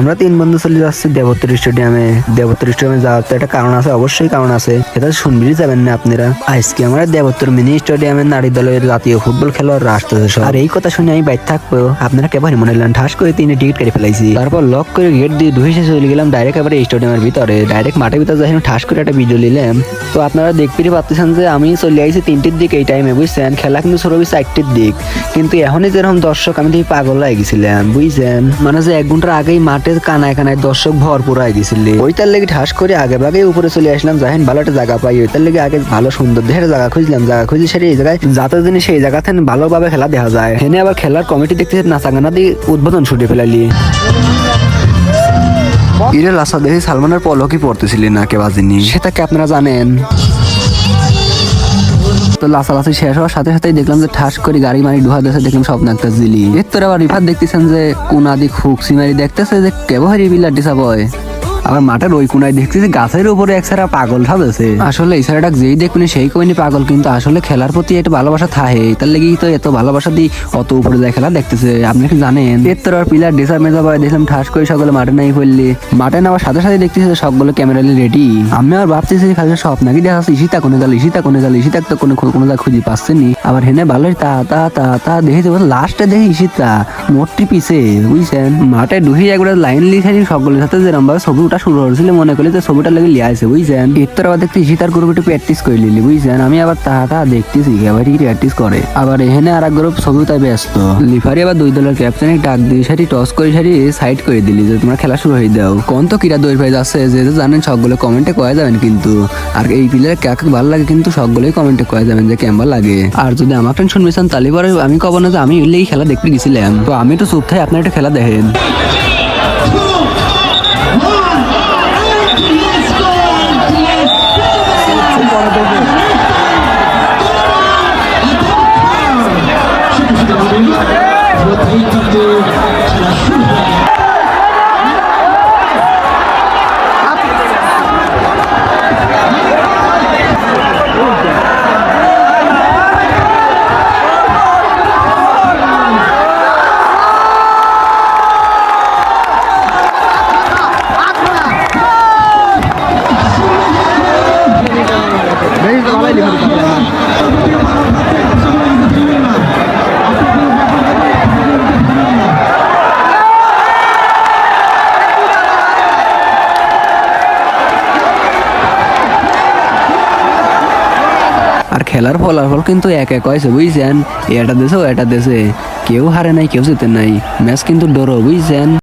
আমরা তিন বন্ধু চলে যাচ্ছি দেবত্তর স্টেডিয়ামে। দেবত্তর স্টেডিয়ামে যাওয়ার তো একটা কারণ আছে, অবশ্যই কারণ আছে। এটা শুনবি যাবেন না আপনারা। আজকে আমরা দেবত্তর মিনি স্টেডিয়ামে নারী দলের জাতীয় ফুটবল আসতেছে সব। আর এই কথা শুনে আমি বাইর থাকব। আপনারা কেবল মনে হলেন? ঠাস করে তিনটে টিকিট কেটে ফেলাইছি। তারপর লক করে গেট দিয়ে ধুয়ে চলে গেলাম ডাইরেক্ট এবারে স্টেডিয়ামের ভিতরে। ডাইরেক্ট মাঠের ভিতরে যাই ঠাস করে একটা ভিডিও নিলাম। তো আপনারা দেখতেই পাচ্ছেন যে আমি চলে আইছি তিনটির দিক এই টাইমে বুঝছেন? খেলা কিন্তু শুরু হয়েছে একটির দিক। কিন্তু এখনই যেরকম দর্শক, আমি দেখি পাগল গেছিলাম, বুঝছেন? মানে যে এক ঘণ্টার আগেই মাঠে কানায় কানায় দর্শক ভরপুর হয়ে গেছিল ওইটার লেগে ঠাস করে আগে ভাগে উপরে চলে আসলাম যাহেন ভালো একটা জায়গা পাই। ওইটার লেগে আগে ভালো সুন্দর দেখে জায়গা খুঁজলাম। জায়গা খুঁজি সেটা এই জায়গায় যাতে দিনে সেই জায়গাতে ভালোভাবে খেলা দেখা যায়। হেনে আবার খেলার কমিটি দেখতে নাচা গানা দিয়ে উদ্বোধন ছুটে ফেলালি ইরে লাসা দেখি সালমানের পলকই পড়তেছিলেন না কে বাজিনি। সেটাকে আপনারা জানেন? তো লাসালাসি শেষ হওয়ার সাথে সাথেই দেখলাম যে ঠাস করে গাড়ি মারি ডুহা দেশে দেখলাম স্বপ্ন একটা জিলি। এর তোর আবার রিফাত দেখতেছেন যে কোন আদি খুব মারি দেখতেছে যে কেবহারি বিলার ডিসা বয় আবার মাঠের ওই কোনায় দেখতেছি গাছের উপরে এক সারা পাগল ঠাবেছে আসলে এই সারাটা যেই দেখুনি সেই কইনি পাগল কিন্তু আসলে খেলার প্রতি একটা ভালোবাসা থাকে তার লেগে তো এত ভালোবাসা দিয়ে অত উপরে যায় খেলা দেখতেছে। আপনি কি জানেন? এর তোর আর পিলার ডিসা মেজা বয় দেখলাম ঠাস করে সকলে মাঠে নাই ফেললি। মাঠে নেওয়ার সাথে সাথে দেখতেছি সবগুলো ক্যামেরা রেডি আমি আর ভাবতেছি খালি সব নাকি দেখা যাচ্ছে ইসিতা কোনে গেল? ইসিতা কোনে গেল? ইসিতা তো কোনো কোনো যা খুঁজি পাচ্ছেনি আবার হেনে ভালোই তা তা তা তা দেখি তো লাস্টে দেখি ইসিতা মোটটি পিছে বুঝছেন? মাঠে ডুহি একবার লাইন লিখে সকলের সাথে যেরকম ভাবে ছবি ওটা শুরু হয়েছিল, মনে করলি যে ছবিটা লেগে লিয়া আছে, বুঝছেন? এরপর আবার ইসিতার গ্রুপ একটু প্র্যাকটিস করে লিলি বুঝছেন? আমি আবার তা তা দেখতেছি এবার প্র্যাকটিস করে? আবার এখানে আর এক গ্রুপ ছবি তাই ব্যস্ত। লিফারি আবার দুই দলের ক্যাপ্টেন ডাক দিয়ে সারি টস করে সারি সাইড করে দিলি, যে তোমরা খেলা শুরু হয়ে দাও কোন তো কিরা দই ভাই আছে, যে জানেন সবগুলো কমেন্টে কয়ে যাবেন কিন্তু। আর এই প্লেয়ার কাকে ভালো লাগে কিন্তু সবগুলোই কমেন্টে কয়ে যাবেন যে কেমন লাগে। আর যদি আমার টেনশন মিশন তাহলে আমি কব না যে আমি এই খেলা দেখতে গেছিলাম। তো আমি তো চুপ থাই, আপনার একটা খেলা দেখেন। আর খেলার ফলাফল কিন্তু এক এক হয়েছে, বুঝছেন? এটা দেশে এটা দেশে। কেউ হারে নাই, কেউ জিতে নাই। ম্যাচ কিন্তু ডরো বুঝছেন?